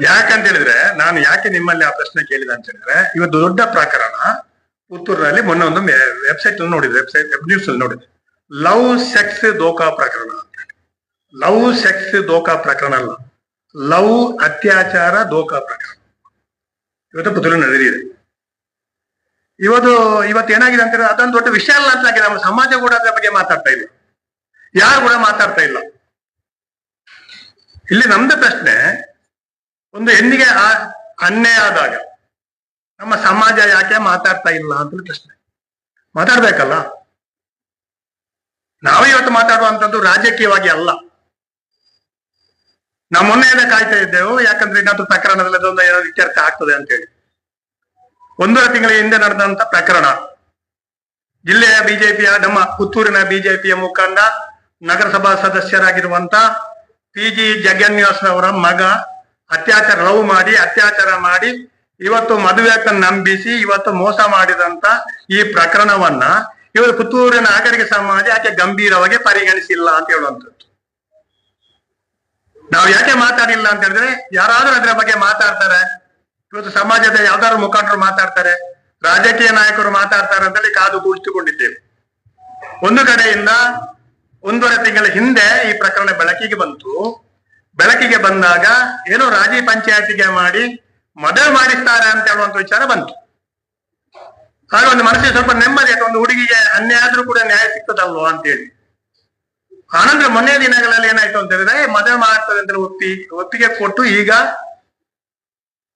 ಯಾಕಂತ ಹೇಳಿದ್ರೆ, ನಾನು ಯಾಕೆ ನಿಮ್ಮಲ್ಲಿ ಆ ಪ್ರಶ್ನೆ ಕೇಳಿದೆ ಅಂತ ಹೇಳಿದ್ರೆ, ಇವತ್ತು ದೊಡ್ಡ ಪ್ರಕರಣ ಪುತ್ತೂರಿನಲ್ಲಿ ಮೊನ್ನೆ ಒಂದು ವೆಬ್ಸೈಟ್ ನೋಡಿದೆ ವೆಬ್ಸೈಟ್ ವೆಬ್ ನ್ಯೂಸ್ ಅಲ್ಲಿ ನೋಡಿದೆ. ಲವ್ ಸೆಕ್ಸ್ ದೋಖಾ ಪ್ರಕರಣ ಅಂತ ಲವ್ ಸೆಕ್ಸ್ ದೋಖಾ ಪ್ರಕರಣ ಅಲ್ಲ. ಲವ್, ಅತ್ಯಾಚಾರ ದೋಖಾ ಪ್ರಕರಣ. ಇವತ್ತು ಪುತ್ತೂರಿನಲ್ಲಿ ನಡೆದಿದೆ. ಇವತ್ತು ಇವತ್ತು ಏನಾಗಿದೆ ಅಂತ ಹೇಳಿದ್ರೆ, ಅದೊಂದು ದೊಡ್ಡ ವಿಷಯ ಅಲ್ಲ ಅಂತ ನಮ್ಮ ಸಮಾಜ ಕೂಡ ಅದ್ರ ಬಗ್ಗೆ ಮಾತಾಡ್ತಾ ಇಲ್ಲ ಯಾರು ಕೂಡ ಮಾತಾಡ್ತಾ ಇಲ್ಲ. ಇಲ್ಲಿ ನಮ್ದು ಪ್ರಶ್ನೆ ಒಂದು ಹೆಣ್ಣಿಗೆ ಅನ್ಯಾಯ ಆದಾಗ ನಮ್ಮ ಸಮಾಜ ಯಾಕೆ ಮಾತಾಡ್ತಾ ಇಲ್ಲ ಅಂತ ಪ್ರಶ್ನೆ. ಮಾತಾಡ್ಬೇಕಲ್ಲ? ನಾವು ಇವತ್ತು ಮಾತಾಡುವಂಥದ್ದು ರಾಜಕೀಯವಾಗಿ ಅಲ್ಲ. ನಾವು ಮೊನ್ನೆಯಿಂದ ಕಾಯ್ತಾ ಇದ್ದೆವು, ಯಾಕಂದ್ರೆ ಇನ್ನೊಂದು ಪ್ರಕರಣದಲ್ಲಿ ಅದೊಂದು ಏನಾದ್ರು ಇತ್ಯರ್ಥ ಆಗ್ತದೆ ಅಂತ ಹೇಳಿ. ಒಂದೂವರೆ ತಿಂಗಳ ಹಿಂದೆ ನಡೆದಂತ ಪ್ರಕರಣ. ಜಿಲ್ಲೆಯ ಬಿಜೆಪಿಯ, ನಮ್ಮ ಪುತ್ತೂರಿನ ಬಿಜೆಪಿಯ ಮುಖಂಡ, ನಗರಸಭಾ ಸದಸ್ಯರಾಗಿರುವಂತ ಪಿ ಜಿ ಜಗನ್ಯಾಸ್ರವರ ಮಗ ಅತ್ಯಾಚಾರ ಲವ್ ಮಾಡಿ, ಅತ್ಯಾಚಾರ ಮಾಡಿ, ಇವತ್ತು ಮದುವೆಕ ನಂಬಿಸಿ, ಇವತ್ತು ಮೋಸ ಮಾಡಿದಂತ ಈ ಪ್ರಕರಣವನ್ನ ಇವರು ಪುತ್ತೂರಿನ ನಾಗರಿಕ ಸಮಾಜ ಯಾಕೆ ಗಂಭೀರವಾಗಿ ಪರಿಗಣಿಸಿಲ್ಲ ಅಂತ ಹೇಳುವಂಥದ್ದು. ನಾವು ಯಾಕೆ ಮಾತಾಡಿಲ್ಲ ಅಂತ ಹೇಳಿದ್ರೆ, ಯಾರಾದ್ರೂ ಅದರ ಬಗ್ಗೆ ಮಾತಾಡ್ತಾರೆ. ಇವತ್ತು ಸಮಾಜದ ಯಾವ್ದಾದ್ರು ಮುಖಂಡರು ಮಾತಾಡ್ತಾರೆ, ರಾಜಕೀಯ ನಾಯಕರು ಮಾತಾಡ್ತಾರೆ ಅಂತೇಳಿ ಕಾದು ಕುಳಿತುಕೊಂಡಿದ್ದೇವೆ ಒಂದು ಕಡೆಯಿಂದ ಒಂದೂವರೆ ತಿಂಗಳ ಹಿಂದೆ ಈ ಪ್ರಕರಣ ಬೆಳಕಿಗೆ ಬಂತು. ಬೆಳಕಿಗೆ ಬಂದಾಗ ಏನೋ ರಾಜಿ ಪಂಚಾಯತಿಗೆ ಮಾಡಿ ಮದುವೆ ಮಾಡಿಸ್ತಾರೆ ಅಂತ ಹೇಳುವಂತ ವಿಚಾರ ಬಂತು. ಆಗ ಒಂದು ಮನಸ್ಸಿಗೆ ಸ್ವಲ್ಪ ನೆಮ್ಮದಿ ಆಯ್ತು. ಒಂದು ಹುಡುಗಿಗೆ ಅನ್ಯಾಯ ಆದ್ರೂ ಕೂಡ ನ್ಯಾಯ ಸಿಗ್ತದಲ್ವಾ ಅಂತ ಹೇಳಿ. ಆನಂತರ ಮೊನ್ನೆ ದಿನಗಳಲ್ಲಿ ಏನಾಯ್ತು ಅಂತ ಹೇಳಿದ್ರೆ ಮದುವೆ ಮಾಡ್ತದೆ ಅಂತ ಒಪ್ಪಿ, ಒಪ್ಪಿಗೆ ಕೊಟ್ಟು ಈಗ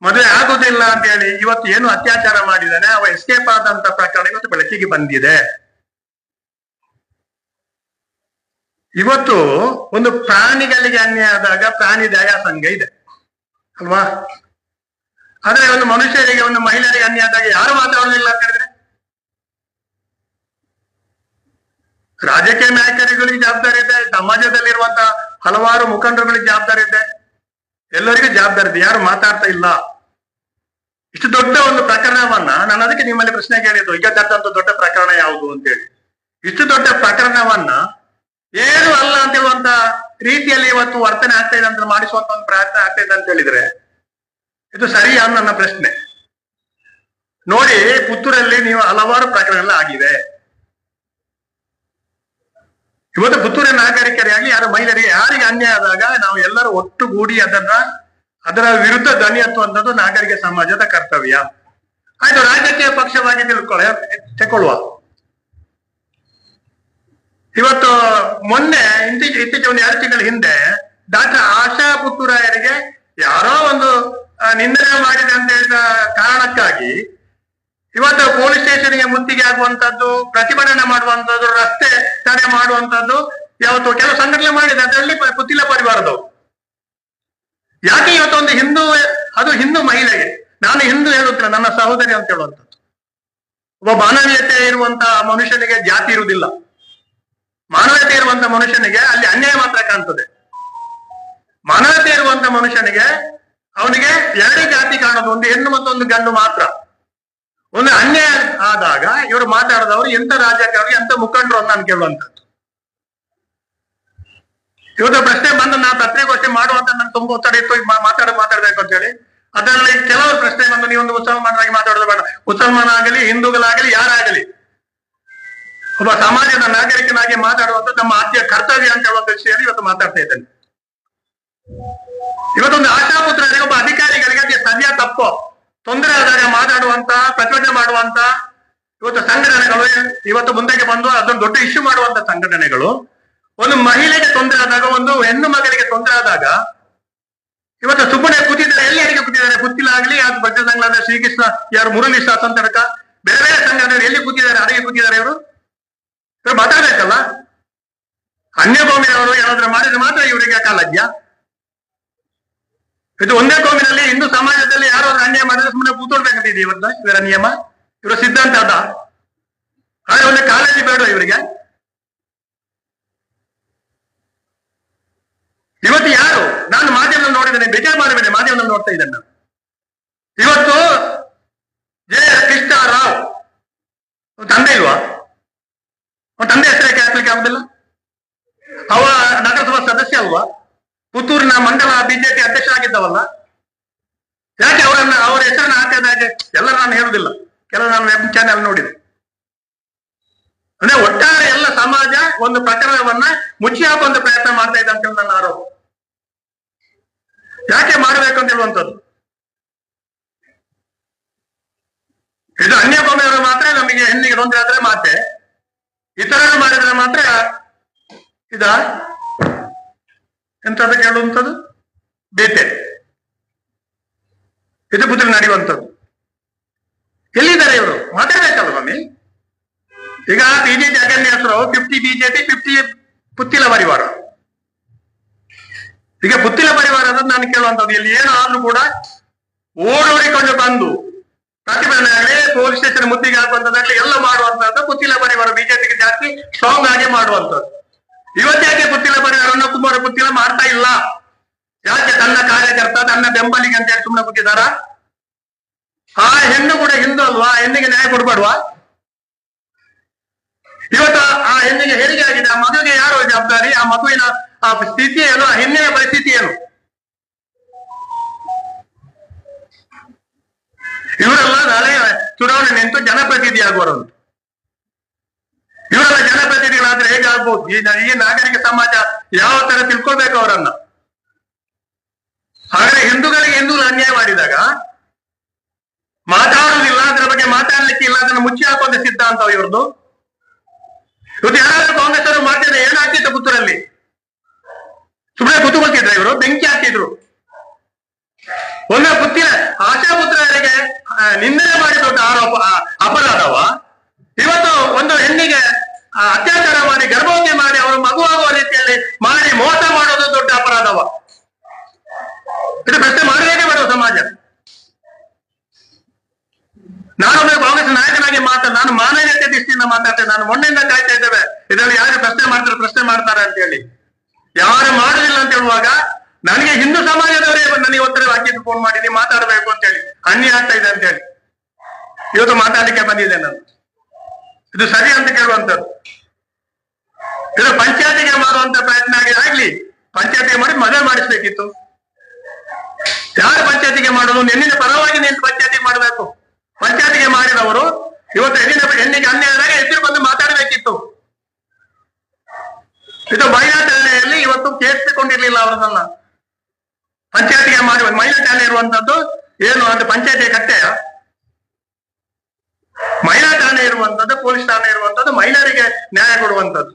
ಮದುವೆ ಆಗುದಿಲ್ಲ ಅಂತ ಹೇಳಿ ಇವತ್ತು ಏನು ಅತ್ಯಾಚಾರ ಮಾಡಿದಾನೆ ಅವ ಎಸ್ಕೇಪ್ ಆದಂತ ಪ್ರಕರಣ ಇವತ್ತು ಬೆಳಕಿಗೆ ಬಂದಿದೆ. ಇವತ್ತು ಒಂದು ಪ್ರಾಣಿಗಳಿಗೆ ಅನ್ಯಾಯ ಆದಾಗ ಪ್ರಾಣಿ ದಯಾ ಸಂಘ ಇದೆ. ಅಲ್ವಾ? ಆದ್ರೆ ಒಂದು ಮನುಷ್ಯರಿಗೆ, ಒಂದು ಮಹಿಳೆಯರಿಗೆ ಅನ್ಯಾಯ ಆದಾಗ ಯಾರು ಮಾತಾಡೋದಿಲ್ಲ ಅಂತ ಹೇಳಿದ್ರೆ ರಾಜಕೀಯ ನಾಯಕರುಗಳಿಗೆ ಜವಾಬ್ದಾರಿ ಇದೆ, ಸಮಾಜದಲ್ಲಿರುವಂತ ಹಲವಾರು ಮುಖಂಡರುಗಳಿಗೆ ಜವಾಬ್ದಾರಿ ಇದೆ. ಎಲ್ಲರಿಗೂ ಜವಾಬ್ದಾರಿ ಇದೆ, ಯಾರು ಮಾತಾಡ್ತಾ ಇಲ್ಲ. ಇಷ್ಟು ದೊಡ್ಡ ಒಂದು ಪ್ರಕರಣವನ್ನ ನಾನು ಅದಕ್ಕೆ ನಿಮ್ಮಲ್ಲಿ ಪ್ರಶ್ನೆ ಕೇಳಿದ್ದು, ಈಗ ದೊಡ್ಡ ಪ್ರಕರಣ ಯಾವುದು ಅಂತ ಹೇಳಿ ಇಷ್ಟು ದೊಡ್ಡ ಪ್ರಕರಣವನ್ನ ಏನು ಅಲ್ಲ ಅಂತ ಹೇಳುವಂತ ರೀತಿಯಲ್ಲಿ ಇವತ್ತು ವರ್ತನೆ ಆಗ್ತಾ ಇದೆ ಅಂತ ಮಾಡಿಸುವಂತ ಒಂದು ಪ್ರಯತ್ನ ಆಗ್ತಾ ಇದೆ ಅಂತ ಹೇಳಿದ್ರೆ, ಇದು ಸರಿಯಾ ನನ್ನ ಪ್ರಶ್ನೆ. ನೋಡಿ, ಪುತ್ತೂರಲ್ಲಿ ನೀವು ಹಲವಾರು ಪ್ರಕರಣಗಳು ಆಗಿದೆ. ಇವತ್ತು ಪುತ್ತೂರಿನ ನಾಗರಿಕರಿಗಾಗಿ, ಯಾರು ಮಹಿಳೆಯರಿಗೆ ಯಾರಿಗೆ ಅನ್ಯಾಯ ಆದಾಗ ನಾವು ಎಲ್ಲರೂ ಒಟ್ಟುಗೂಡಿ ಅದನ್ನ, ಅದರ ವಿರುದ್ಧ ಧ್ವನಿ ಹತ್ತುವಂಥದ್ದು ನಾಗರಿಕ ಸಮಾಜದ ಕರ್ತವ್ಯ. ಆಯ್ತು, ರಾಜಕೀಯ ಪಕ್ಷವಾಗಿ ತಿಳ್ಕೊಳ್ಳ ತಗೊಳ್ಳುವ ಇವತ್ತು ಮೊನ್ನೆ ಇತ್ತೀಚೆ ಇತ್ತೀಚೆ ಒಂದು ಎರಡು ತಿಂಗಳ ಹಿಂದೆ ಡಾಕ್ಟರ್ ಆಶಾ ಪುತ್ತೂರಾಯರಿಗೆ ಯಾರೋ ಒಂದು ನಿಂದನೆ ಮಾಡಿದೆ ಅಂತ ಹೇಳಿದ ಕಾರಣಕ್ಕಾಗಿ ಇವತ್ತು ಪೊಲೀಸ್ ಸ್ಟೇಷನ್ಗೆ ಮುತ್ತಿಗೆ ಆಗುವಂತದ್ದು ಪ್ರತಿಭಟನೆ ಮಾಡುವಂತದ್ದು ರಸ್ತೆ ತಡೆ ಮಾಡುವಂತದ್ದು ಯಾವತ್ತು ಕೆಲವು ಸಂಘಟನೆ ಮಾಡಿದೆ, ಅದರಲ್ಲಿ ಪುತ್ತಿಲ ಪರಿವಾರದವು ಯಾಕೆ ಇವತ್ತೊಂದು ಹಿಂದೂ, ಅದು ಹಿಂದೂ ಮಹಿಳೆಗೆ? ನಾನು ಹಿಂದೂ ಹೇಳುತ್ತೇನೆ ನನ್ನ ಸಹೋದರಿ ಅಂತ ಹೇಳುವಂಥದ್ದು. ಒಬ್ಬ ಮಾನವೀಯತೆ ಇರುವಂತಹ ಮನುಷ್ಯನಿಗೆ ಜಾತಿ ಇರುವುದಿಲ್ಲ. ಮಾನವತೆ ಇರುವಂತ ಮನುಷ್ಯನಿಗೆ ಅಲ್ಲಿ ಅನ್ಯಾಯ ಮಾತ್ರ ಕಾಣ್ತದೆ. ಮಾನವತೆ ಇರುವಂತ ಮನುಷ್ಯನಿಗೆ ಅವನಿಗೆ ಎರಡು ಜಾತಿ ಕಾಣೋದು, ಒಂದು ಹೆಣ್ಣು ಮತ್ತೊಂದು ಗಂಡು ಮಾತ್ರ. ಒಂದು ಅನ್ಯಾಯ ಆದಾಗ ಇವರು ಮಾತಾಡಿದವರು ಎಂತ ರಾಜಕಾರಣಿ ಎಂತ ಮುಖಂಡರು ಅಂತ ನಾನು ಕೇಳುವಂತದ್ದು ಇವತ್ತು ಪ್ರಶ್ನೆ ಬಂದು ನಾ ಪತ್ರಿಕೋಷ್ಠಿ ಮಾಡುವಂತ ನನ್ ತುಂಬಾ ಒತ್ತಡ ಇತ್ತು ಮಾತಾಡ ಮಾತಾಡ್ಬೇಕು ಅಂತ ಹೇಳಿ. ಅದರಲ್ಲಿ ಕೆಲವರು ಪ್ರಶ್ನೆ ಬಂದು ನೀವೊಂದು ಮುಸಲ್ಮಾನರಾಗಿ ಮಾತಾಡೋದು ಬೇಡ. ಮುಸಲ್ಮಾನ ಆಗಲಿ, ಹಿಂದೂಗಳಾಗಲಿ, ಯಾರಾಗಲಿ ಒಬ್ಬ ಸಮಾಜದ ನಾಗರಿಕನಾಗಿ ಮಾತಾಡುವಂತ ನಮ್ಮ ಆದ್ಯ ಕರ್ತವ್ಯ ಅಂತ ಹೇಳುವಂತ ವಿಷಯದಲ್ಲಿ ಇವತ್ತು ಮಾತಾಡ್ತಾ ಇದ್ದೇನೆ. ಇವತ್ತೊಂದು ಆಶಾಪುತ್ರರಿಗೆ ಒಬ್ಬ ಅಧಿಕಾರಿಗಳಿಗೆ ಅದೇ ಸದ್ಯ ತಪ್ಪು. ತೊಂದರೆ ಆದಾಗ ಮಾತಾಡುವಂತ, ಪ್ರಚೋದನೆ ಮಾಡುವಂತ, ಇವತ್ತು ಸಂಘಟನೆಗಳು, ಇವತ್ತು ಮುಂದಕ್ಕೆ ಬಂದು ಅದೊಂದು ದೊಡ್ಡ ಇಶ್ಯೂ ಮಾಡುವಂತ ಸಂಘಟನೆಗಳು. ಒಂದು ಮಹಿಳೆಗೆ ತೊಂದರೆ ಆದಾಗ, ಒಂದು ಹೆಣ್ಣು ಮಗಳಿಗೆ ತೊಂದರೆ ಆದಾಗ, ಇವತ್ತು ಸುಮ್ಮನೆ ಕೂತಿದ್ದಾರೆ, ಎಲ್ಲಿ ಯಾರಿಗೆ ಕೂತಿದ್ದಾರೆ ಗೊತ್ತಿಲ್ಲ ಆಗ್ಲಿ. ಅದು ಸಂಘದ ಶ್ರೀಕೃಷ್ಣ, ಯಾರು ಮುರುಳಿ ಶಾಸನ ತನಕ, ಬೇರೆ ಬೇರೆ ಸಂಘಟನೆ ಎಲ್ಲಿ ಕೂತಿದ್ದಾರೆ ಯಾರಿಗೆ ಕೂತಿದ್ದಾರೆ ಇವ್ರು? ಮಾತಾಡ್ಬೇಕಲ್ಲ? ಅನ್ಯ ಕೋಮಿನವರು ಏನಾದ್ರೂ ಮಾಡಿದ್ರೆ ಮಾತ್ರ ಇವರಿಗೆ ಕಾಲಜ್ಯ ಇದು ಒಂದೇ ಕೋಮಿನಲ್ಲಿ ಹಿಂದೂ ಸಮಾಜದಲ್ಲಿ ಯಾರಾದ್ರೂ ಅನ್ಯಾಯ ಮಾಡಿದ್ರೆ ಸುಮ್ಮನೆ ಕೂತ್ಕೊಳ್ಬೇಕಂತಿದೆ ಇವತ್ತು ಇವರ ನಿಯಮ? ಇವರ ಸಿದ್ಧಾಂತ ಅದ? ಆದ್ರೆ ಒಂದು ಕಾಲೇಜು ಬೇಡ ಇವರಿಗೆ. ಇವತ್ತು ಯಾರು? ನಾನು ಮಾಧ್ಯಮದಲ್ಲಿ ನೋಡಿದ್ದೇನೆ, ಬೇಜಾರು ಮಾಡಬೇಡಿ, ಮಾಧ್ಯಮದಲ್ಲಿ ನೋಡ್ತಾ ಇದ್ದೇನೆ ನಾನು. ಇವತ್ತು ಜೆ ಕೃಷ್ಣ ರಾವ್ ತಂದೆ ಇಲ್ವಾ? ಹಾಕ್ಲಿಕ್ಕೆ ಆಗುದಿಲ್ಲ? ಅವ ನಗರಸಭಾ ಸದಸ್ಯ ಅಲ್ವಾ? ಪುತ್ತೂರಿನ ಮಂಡಲ ಬಿಜೆಪಿ ಅಧ್ಯಕ್ಷ ಆಗಿದ್ದವಲ್ಲ ಯಾಕೆ ಅವರನ್ನ, ಅವರ ಹೆಸರನ್ನ ಹಾಕಿದಾಗೆ ಎಲ್ಲ ನಾನು ಹೇಳುದಿಲ್ಲ. ಕೆಲವು ನಾನು ವೆಬ್ ಚಾನೆಲ್ ನೋಡಿದೆ. ಅಂದ್ರೆ ಒಟ್ಟಾರೆ ಎಲ್ಲ ಸಮಾಜ ಒಂದು ಪ್ರಕರಣವನ್ನ ಮುಚ್ಚಿ ಹಾಕುವಂತ ಪ್ರಯತ್ನ ಮಾಡ್ತಾ ಇದೆ ಅಂತೇಳಿ ನನ್ನ ಆರೋಪ. ಯಾಕೆ ಮಾಡಬೇಕು ಅಂತ ಹೇಳುವಂಥದ್ದು? ಇದು ಅನ್ಯಭೂಮಿಯವರು ಮಾತ್ರ ನಮಗೆ, ಹೆಣ್ಣಿಗೆ ತೊಂದರೆ ಆದ್ರೆ ಮಾತೆ. ಇತರರು ಮಾಡಿದ್ರೆ ಮಾತ್ರ ಇದ? ಎಂತದ ಕೇಳುವಂಥದ್ದು ಬೇತೆ. ಇದು ಬುದ್ಧಿ ನಡೆಯುವಂಥದ್ದು ಎಲ್ಲಿದ್ದಾರೆ ಇವರು? ಮಾತಾಡ್ಬೇಕಲ್ಲ ಸ್ವಾಮಿ? ಈಗ ಬಿಜೆಪಿ ಅಗನ್ಯ ಹೆಸರು? ಫಿಫ್ಟಿ ಬಿಜೆಪಿ ಫಿಫ್ಟಿ ಪುತ್ತಿಲ ಪರಿವಾರ. ಈಗ ಪುತ್ತಿಲ ಪರಿವಾರ ಅಂತ ನಾನು ಕೇಳುವಂಥದ್ದು ಇಲ್ಲಿ ಏನು ಆದ್ರೂ ಕೂಡ ಓಡೋಡಿಕೊಂಡು ಬಂದು ಪ್ರತಿಭಟನೆ ಪೊಲೀಸ್ ಸ್ಟೇಷನ್ ಮುತ್ತಿಗೆ ಹಾಕುವಂತದ್ದಾಗಲಿ ಎಲ್ಲ ಮಾಡುವಂತದ್ದು ಪುತ್ತಿಲ ಪರಿವಾರ ಬಿಜೆಪಿಗೆ ಜಾಸ್ತಿ ಸ್ಟ್ರಾಂಗ್ ಆಗಿ ಮಾಡುವಂತದ್ದು. ಇವತ್ತೇಕೆ ಪುತ್ತಿಲ ಪರಿವಾರವನ್ನು ಕುಮಾರ ಪುತ್ತಿಲ ಮಾಡ್ತಾ ಇಲ್ಲ? ಯಾಕೆ ತನ್ನ ಕಾರ್ಯಕರ್ತ, ತನ್ನ ಬೆಂಬಲಿಗೆ ಅಂತ ಹೇಳಿ ಸುಮ್ಮನೆ ಕೂತಿದಾರ ಆ ಹೆಣ್ಣು ಕೂಡ ಹಿಂದೂ ಅಲ್ವಾ? ಹೆಣ್ಣಿಗೆ ನ್ಯಾಯ ಕೊಡ್ಬೇಡ್ವಾ? ಇವತ್ತು ಆ ಹೆಣ್ಣಿಗೆ ಹೆರಿಗೆ ಆಗಿದೆ. ಆ ಮಗುವಿಗೆ ಯಾರು ಜವಾಬ್ದಾರಿ? ಆ ಮಗುವಿನ, ಆ ಸ್ಥಿತಿ ಏನು? ಆ ಹೆಣ್ಣಿನ ಪರಿಸ್ಥಿತಿ ಏನು? ಇವರೆಲ್ಲ ನಾಳೆ ಚುನಾವಣೆ ನಿಂತು ಜನಪ್ರತಿನಿಧಿ ಆಗುವರು ಇವರೆಲ್ಲ ಜನಪ್ರತಿನಿಧಿಗಳಾದ್ರೆ ಹೇಗೆ ಆಗ್ಬೋದು? ಈ ಈ ನಾಗರಿಕ ಸಮಾಜ ಯಾವ ತರ ತಿಳ್ಕೊಳ್ಬೇಕು ಅವರನ್ನ? ಹಾಗಾದ್ರೆ ಹಿಂದೂಗಳಿಗೆ ಹಿಂದೂ ಅನ್ಯಾಯ ಮಾಡಿದಾಗ ಮಾತಾಡುವುದಿಲ್ಲ ಅದರ ಬಗ್ಗೆ ಮಾತಾಡ್ಲಿಕ್ಕೆ ಇಲ್ಲ, ಅದನ್ನು ಮುಚ್ಚಿ ಹಾಕುವಂತ ಸಿದ್ಧಾಂತ ಇವ್ರದ್ದು. ಇವತ್ತು ಯಾರಾದ್ರೂ ಕಾಂಗ್ರೆಸ್ ಅವರು ಮಾಡ್ತಿದ್ರೆ ಏನಾಗ್ತಿತ್ತು ಪುತ್ತೂರಲ್ಲಿ? ಸುಮ್ಮನೆ ಕೂತ್ಕೊಳ್ತಿದ್ರ ಇವರು? ಬೆಂಕಿ ಹಾಕಿದ್ರು ಒಂದೇ ಪುತ್ತಿರ ಆಶಾ ಪುತ್ರರಿಗೆ ಯಾರಿಗೆ ನಿಂದನೆ ಮಾಡಿ ದೊಡ್ಡ ಆರೋಪ ಅಪರಾಧವ? ಇವತ್ತು ಒಂದು ಹೆಣ್ಣಿಗೆ ಅತ್ಯಾಚಾರ ಮಾಡಿ, ಗರ್ಭವತಿ ಮಾಡಿ ಅವರು ಮಗುವಾಗುವ ರೀತಿಯಲ್ಲಿ ಮಾಡಿ, ಮೋಸ ಮಾಡೋದು ದೊಡ್ಡ ಅಪರಾಧವ? ಇದು ಪ್ರಶ್ನೆ ಮಾಡಬೇಕೇ ಬೇಡ ಸಮಾಜ. ನಾನೊಬ್ಬ ಕಾಂಗ್ರೆಸ್ ನಾಯಕನಾಗಿ ಮಾತಾ ನಾನು ಮಾನವೀಯತೆ ದೃಷ್ಟಿಯಿಂದ ಮಾತಾಡ್ತೇನೆ, ನಾನು ಮೊನ್ನೆಯಿಂದ ಕಾಯ್ತಾ ಇದ್ದೇವೆ. ಇದರಲ್ಲಿ ಯಾರು ಪ್ರಶ್ನೆ ಮಾಡ್ತಾರೆ ಪ್ರಶ್ನೆ ಮಾಡ್ತಾರೆ ಅಂತ ಹೇಳಿ ಯಾರು ಮಾಡುದಿಲ್ಲ ಅಂತ ಹೇಳುವಾಗ ನನಗೆ ಹಿಂದೂ ಸಮಾಜದವರೇ ನನಗೆ ಒತ್ತಡ ಹಾಕಿದ್ದು ಫೋನ್ ಮಾಡಿದ್ದೀನಿ ಮಾತಾಡಬೇಕು ಅಂತ ಹೇಳಿ. ಅನ್ಯ ಆಗ್ತಾ ಇದೆ ಅಂತ ಹೇಳಿ. ಇವತ್ತು ಮಾತಾಡಲಿಕ್ಕೆ ಬಂದಿದೆ ನಾನು. ಇದು ಸರಿ ಅಂತ ಕೇಳುವಂತದ್ದು ಇದು ಪಂಚಾಯತಿಗೆ ಮಾಡುವಂತ ಪ್ರಯತ್ನ ಆಗಿ ಆಗ್ಲಿ, ಪಂಚಾಯತಿಗೆ ಮಾಡಿ ಮದುವೆ ಮಾಡಿಸ್ಬೇಕಿತ್ತು. ಯಾರು ಪಂಚಾಯತಿಗೆ ಮಾಡೋದು? ನಿನ್ನಿನ ಪರವಾಗಿ ನಿಂತು ಪಂಚಾಯತಿ ಮಾಡಬೇಕು? ಪಂಚಾಯತಿಗೆ ಮಾಡಿದವರು ಇವತ್ತು ಹೆಣ್ಣಿನ ಹೆಣ್ಣಿಗೆ ಅನ್ಯಾಯ ಆದಾಗ ಎದುರು ಬಂದು ಮಾತಾಡಬೇಕಿತ್ತು. ಇದು ಮಹಿಳಾ ಇವತ್ತು ಕೇಳಿಸಿಕೊಂಡಿರ್ಲಿಲ್ಲ ಅವರನ್ನ ಪಂಚಾಯತಿಗೆ ಮಾಡಿ ಮಹಿಳಾ ಶಾಲೆ ಇರುವಂತದ್ದು ಏನು ಅಂತ ಪಂಚಾಯತಿ ಕಟ್ಟೆಯ ಮಹಿಳಾ ಠಾಣೆ ಇರುವಂತದ್ದು, ಪೊಲೀಸ್ ಠಾಣೆ ಇರುವಂತದ್ದು, ಮಹಿಳೆಯರಿಗೆ ನ್ಯಾಯ ಕೊಡುವಂತದ್ದು.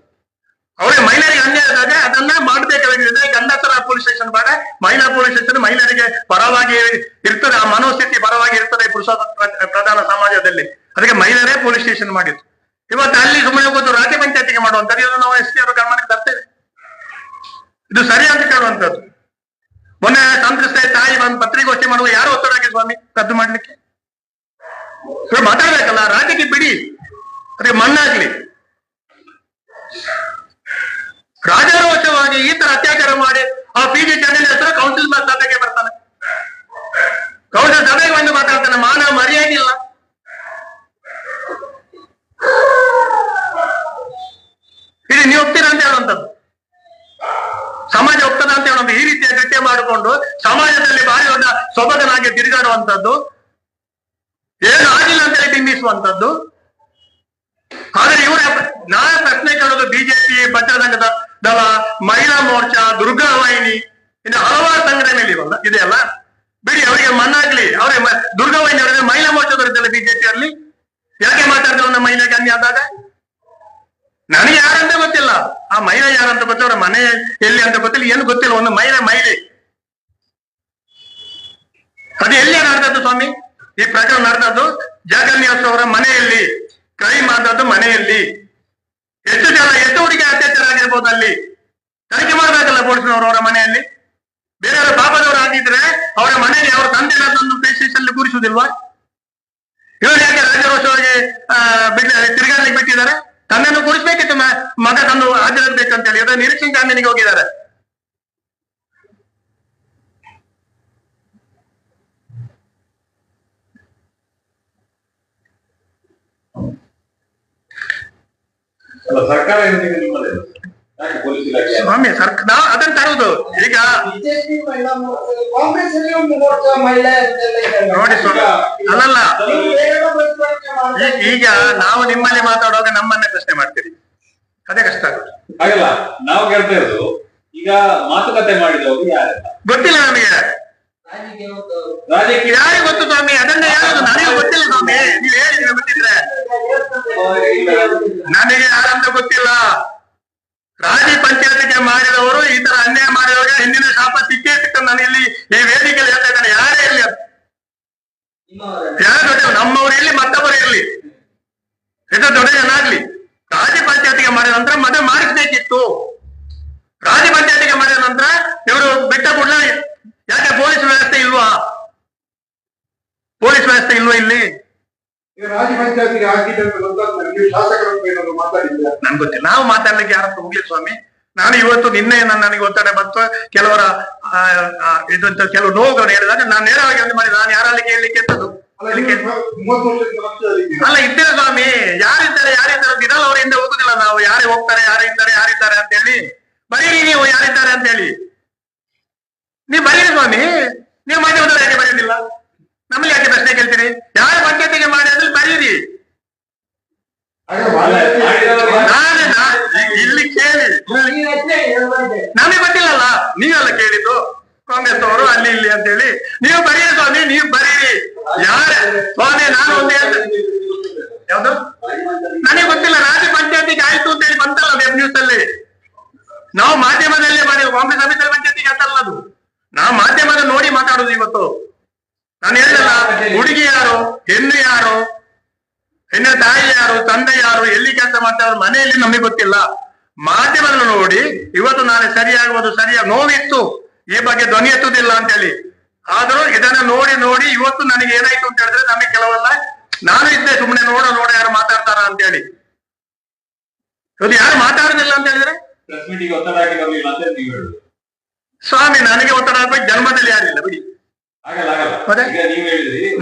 ಅವರಿಗೆ ಮಹಿಳೆಯರಿಗೆ ಅನ್ಯಾಯ ಆದಾಗ ಅದನ್ನ ಮಾಡಬೇಕಾಗಿದೆ ಗಂಡಸರ ಪೊಲೀಸ್ ಸ್ಟೇಷನ್ ಬೇಡ ಮಹಿಳಾ ಪೊಲೀಸ್ ಸ್ಟೇಷನ್ ಮಹಿಳೆಯರಿಗೆ ಪರವಾಗಿ ಇರ್ತದೆ, ಆ ಮನೋಸ್ಥಿತಿ ಪರವಾಗಿ ಇರ್ತದೆ ಪುರುಷ ಪ್ರಧಾನ ಸಮಾಜದಲ್ಲಿ. ಅದಕ್ಕೆ ಮಹಿಳೆಯರೇ ಪೊಲೀಸ್ ಸ್ಟೇಷನ್ ಮಾಡಿದ್ರು ಇವತ್ತು ಅಲ್ಲಿ ಸುಮ್ಮನೆ ಹೋಗೋದು ರಾಜ್ಯ ಪಂಚಾಯತಿಗೆ ಮಾಡುವಂತದ್ದು ಇದನ್ನು ನಾವು ಎಸ್ ಟಿ ಅವರು ಗಮನಕ್ಕೆ ತರ್ತೇವೆ. ಇದು ಸರಿ ಅಂತ ಕೇಳುವಂತದ್ದು ಬಂದು ಪತ್ರಿಕೋಷ್ಠಿ ಮಾಡುವ ಯಾರು ಒತ್ತಡ ಹಾಕಿ ಸ್ವಾಮಿ ಕದ್ದು ಮಾಡ್ಲಿಕ್ಕೆ? ಮಾತಾಡ್ಬೇಕಲ್ಲ ರಾಜ್ಯಕ್ಕೆ ಬಿಡಿ. ಅದಕ್ಕೆ ಮಣ್ಣಾಗ್ಲಿ. ರಾಜಾರೋಷವಾಗಿ ಈ ತರ ಅತ್ಯಾಚಾರ ಮಾಡಿ ಆ ಪಿ ಜಿ ಚಾನೆಲ್ ಹೆಸರು ಕೌನ್ಸಿಲ್ ಸಭೆಗೆ ಬರ್ತಾನೆ. ಕೌನ್ಸಿಲ್ ಸಭೆಗೆ ಬಂದು ಮಾತಾಡ್ತಾನೆ, ಮಾನ ಮರ್ಯಾದೆ ಇಲ್ಲ. ನೀವು ಒಪ್ತೀರಾ ಅಂತ ಒಪ್ತದ ಅಂತ ಹೇಳೋದು ಈ ರೀತಿಯ ಕೃತ್ಯ ಮಾಡಿಕೊಂಡು ಸಮಾಜದಲ್ಲಿ ಭಾರಿ ದೊಡ್ಡ ಸೊಬಗನಾಗಿ ತಿರುಗಾಡುವಂಥದ್ದು. ಏನು ಆಗಿಲ್ಲ ಅಂತ ಹೇಳಿ ಬಿಂಬಿಸುವಂಥದ್ದು. ಆದ್ರೆ ಇವರ ನಾಳೆ ಪ್ರಶ್ನೆ ಕೇಳೋದು ಬಿಜೆಪಿ ಪಂಚಸಂಘದ ದಳ, ಮಹಿಳಾ ಮೋರ್ಚಾ, ದುರ್ಗಾ ವಾಹಿನಿ, ಇನ್ನು ಹಲವಾರು ಸಂಘಟನೆಗಳು ಇವಲ್ಲ ಇದೆಯಲ್ಲ? ಬಿಡಿ, ಅವರಿಗೆ ಮಣ್ಣಾಗ್ಲಿ. ಅವರೇ ದುರ್ಗಾ ವಾಹಿನಿ ಅವರಿಗೆ ಮಹಿಳಾ ಮೋರ್ಚಾದವರಿದ್ದಲ್ಲ ಬಿಜೆಪಿಯಲ್ಲಿ? ಯಾಕೆ ಮಾತಾಡ್ತಾರೆ ನಮ್ಮ ಮಹಿಳೆಗೆ ಅನ್ಯ ಆದಾಗ? ನನಗೆ ಯಾರಂತ ಗೊತ್ತಿಲ್ಲ. ಆ ಮಹಿಳೆ ಯಾರಂತ ಗೊತ್ತಿಲ್ಲ ಅವರ ಮನೆ ಎಲ್ಲಿ ಅಂತ ಗೊತ್ತಿಲ್ಲ ಏನು ಗೊತ್ತಿಲ್ಲ ಒಂದು ಮಹಿಳೆ ಮಹಿಳೆ. ಅದು ಎಲ್ಲಿ ನಡೆದದ್ದು ಸ್ವಾಮಿ? ಈ ಪ್ರಕರಣ ನಡೆದದ್ದು ಜಗನ್ಯಾಸ್ ಅವರ ಮನೆಯಲ್ಲಿ ಕ್ರೈಮ್ ಆದದ್ದು ಮನೆಯಲ್ಲಿ. ಎಷ್ಟು ಜನ ಎಷ್ಟು ಹುಡುಗಿ ಅತ್ಯಾಚಾರ ಆಗಿರ್ಬೋದು ಅಲ್ಲಿ? ತನಿಖೆ ಮಾಡ್ಬೇಕಲ್ಲ ಪೊಲೀಸ್ನವರು ಅವರ ಮನೆಯಲ್ಲಿ? ಬೇರೆಯವರ ಪಾಪದವರು ಆಗಿದ್ರೆ ಅವರ ಮನೆಗೆ ಅವರ ತಂದೆ ತಂದು ಅಲ್ಲಿ ಕೂರಿಸುವುದಿಲ್ವಾ? ಇವರು ಯಾಕೆ ರಾಜರೋಷವಾಗಿ ಆ, ಬಿಟ್ಟು ತಿರುಗಾಡ್ಲಿಕ್ಕೆ ಬಿಟ್ಟಿದ್ದಾರೆ? ತಂದೆಯನ್ನು ಕೂರಿಸ್ಬೇಕಿತ್ತು ಮ- ಮಗ ತಂದು ಅಂತ ಹೇಳಿ ನಿರೀಕ್ಷಣೆ ಜಾಮೀನಿಗೆ ಹೋಗಿದ್ದಾರೆ. ಸರ್ಕಾರ ಸ್ವಾಮಿ ಸರ್ಕ ನಾವು ಅದನ್ನ ತರುವುದು ಈಗ. ನೋಡಿ ಸ್ವಾಮಿ ಅಲ್ಲಲ್ಲ. ಈಗ ನಾವು ನಿಮ್ಮಲ್ಲಿ ಮಾತಾಡುವಾಗ ನಮ್ಮನ್ನೇ ಪ್ರಶ್ನೆ ಮಾಡ್ತೀರಿ. ಅದೇ ಕಷ್ಟ ಆಗುತ್ತೆ ಹಾಗಲ್ಲ ನಾವು ಕೇಳ್ತಾ ಇರೋದು ಈಗ ಮಾತುಕತೆ ಮಾಡಿದವರು ಯಾರು? ಗೊತ್ತಿಲ್ಲ ನಮಗೆ. ರಾಜಕೀಯ ಯಾರಿಗೆ ಗೊತ್ತು ಸ್ವಾಮಿ? ಅದನ್ನ ಯಾರು ನನಗೆ ಗೊತ್ತಿಲ್ಲ ಸ್ವಾಮಿ. ನೀವು ಹೇಳಿದ್ರೆ ಗೊತ್ತಿದ್ರೆ. ನನಗೆ ಯಾರಂತ ಗೊತ್ತಿಲ್ಲ ರಾಜಿ ಪಂಚಾಯತಿಗೆ ಮಾಡಿದವರು ಈ ತರ ಅನ್ಯಾಯ ಮಾಡಿದವಾಗ ಹಿಂದಿನ ಶಾಪ ಸಿಕ್ಕೇ ಸಿಕ್ಕ ನಾನು ಇಲ್ಲಿ ಈ ವೇದಿಕೆಯಲ್ಲಿ ಹೇಳ್ತಾ ಇದ್ದಾನೆ ಯಾರೇ ಇರಲಿ ನಿಮ್ಮವರೇ. ಯಾರು ದೊಡ್ಡ ನಮ್ಮವರು ಇರ್ಲಿ ಮತ್ತೊಬ್ಬರು ಇರ್ಲಿ ಎಷ್ಟು ದೊಡ್ಡ ಜನ ಆಗ್ಲಿ ರಾಜ್ಯ ಪಂಚಾಯತಿಗೆ ಮಾಡಿದ ನಂತರ ಮದುವೆ ಮಾಡಿಸ್ಬೇಕಿತ್ತು ರಾಜ್ಯ ಪಂಚಾಯತಿಗೆ ಮಾಡಿದ ನಂತರ ಇವರು ಬಿಟ್ಟ ಕೂಡಲೇ ಯಾಕೆ ಪೊಲೀಸ್ ವ್ಯವಸ್ಥೆ ಇಲ್ವಾ ಪೊಲೀಸ್ ವ್ಯವಸ್ಥೆ ಇಲ್ವಾ ಇಲ್ಲಿ ಈಗ ಅಂತ ನೀವು ಏನಾದ್ರು ಮಾತಾಡಿದ್ದೀರಾ. ನನ್ಗೆ ಗೊತ್ತಿಲ್ಲ. ನಾವು ಮಾತಾಡ್ಲಿಕ್ಕೆ ಯಾರತ್ರ ಹೋಗ್ಲಿ ಸ್ವಾಮಿ ನಾನು ಇವತ್ತು ನಿನ್ನೆ ನನ್ನ ನನಗೆ ಒತ್ತಡ ಬಂತು. ಕೆಲವರ ಇದಂತ ಕೆಲವು ನೋವುಗಳನ್ನು ಹೇಳಿದಾಗ ನಾನು ನೇರವಾಗಿ ಒಂದು ಮಾಡಿ ನಾನು ಯಾರಲ್ಲಿ ಕೇಳಲಿಕ್ಕೆ ಎತ್ತದು ಅಲ್ಲ ಇದ್ದೇನೆ ಸ್ವಾಮಿ. ಯಾರಿದ್ದಾರೆ ಯಾರಿದ್ದಾರೆ ಅವ್ರ ಹಿಂದೆ ಹೋಗುದಿಲ್ಲ ನಾವು. ಯಾರೇ ಹೋಗ್ತಾರೆ ಯಾರಿದ್ದಾರೆ ಯಾರಿದ್ದಾರೆ ಅಂತ ಹೇಳಿ. ಬರೀರಿ ನೀವು ಯಾರಿದ್ದಾರೆ ಅಂತ ಹೇಳಿ. ನೀವು ಬರೀರಿ ಸ್ವಾಮಿ. ನೀವು ಮಾಧ್ಯಮದಲ್ಲಿ ಯಾಕೆ ಬರೀಲಿಲ್ಲ ನಮ್ಮಲ್ಲಿ ಯಾಕೆ ಪ್ರಶ್ನೆ ಕೇಳ್ತೀರಿ? ಯಾರ ಪಂಚಾಯತಿಗೆ ಮಾಡಿ ಅಂದ್ರೆ ಬರೀರಿ ಹಾಗೆ ಮಾತಾಡಿ- ಮಾಡಿದವರು ನಾನು ನಾ- ಇಲ್ಲಿ ಕೇಳಿ. ನಮಗೆ ಗೊತ್ತಿಲ್ಲಲ್ಲ ನೀವೆಲ್ಲ ಕೇಳಿದ್ದು? ಕಾಂಗ್ರೆಸ್ ಅವರು ಅಲ್ಲಿ ಇಲ್ಲಿ ಅಂತ ಹೇಳಿ ನೀವು ಬರೀರಿ ಸ್ವಾಮಿ ನೀವು ಬರೀರಿ. ಯಾರ ಸ್ವಾಮಿ ನಾನು ಒಂದು ಯಾವ್ದು? ನನಗೆ ಗೊತ್ತಿಲ್ಲ ರಾಜ್ಯ ಪಂಚಾಯತಿಗೆ ಆಯ್ತು ಅಂತ ಹೇಳಿ ಬಂತಲ್ಲ ವೆಬ್ ನ್ಯೂಸ್ ಅಲ್ಲಿ. ನಾವು ಮಾಧ್ಯಮದಲ್ಲೇ ಮಾಡಿ ಕಾಂಗ್ರೆಸ್ ಅಭಿಪ್ರಾಯ ಪಂಚಾಯತಿಗೆ ಅಂತಲ್ಲ ಅದು. ನಾವು ಮಾಧ್ಯಮದ ನೋಡಿ ಮಾತಾಡುದು ಇವತ್ತು. ನಾನು ಹೇಳಿದಲ್ಲ ಹುಡುಗಿ ಯಾರು ಹೆಣ್ಣು ಯಾರು? ಹೆಣ್ಣಿನ ತಾಯಿ ಯಾರು ತಂದೆ ಯಾರು ಎಲ್ಲಿ ಕೆಲಸ ಮಾಡ್ತಾರೆ ಮನೆಯಲ್ಲಿ ನಮಗೆ ಗೊತ್ತಿಲ್ಲ. ಮಾಧ್ಯಮದಲ್ಲಿ ನೋಡಿ ಇವತ್ತು ನಾಳೆ ಸರಿಯಾಗುವುದು ಸರಿಯಾಗಿ ನೋವಿತ್ತು. ಈ ಬಗ್ಗೆ ಧ್ವನಿ ಎತ್ತುದಿಲ್ಲ ಅಂತ ಹೇಳಿ ಆದ್ರೂ ಇದನ್ನ ನೋಡಿ ನೋಡಿ ಇವತ್ತು ನನಗೆ ಏನಾಯ್ತು ಅಂತ ಹೇಳಿದ್ರೆ ನಮಗೆ ಕೆಲವೆಲ್ಲ ನಾನು ಇದ್ದೆ ಸುಮ್ಮನೆ ನೋಡ ನೋಡ ಯಾರು ಮಾತಾಡ್ತಾರ ಅಂತ ಹೇಳಿ ಇವತ್ತು ಯಾರು ಮಾತಾಡುದಿಲ್ಲ ಅಂತ ಹೇಳಿದ್ರೆ? ಸ್ವಾಮಿ ನನಗೆ ಒತ್ತಡ ಆಗ್ಬೇಕು ಜನ್ಮದಲ್ಲಿ ಯಾರಿಲ್ಲ ಬಿಡಿ.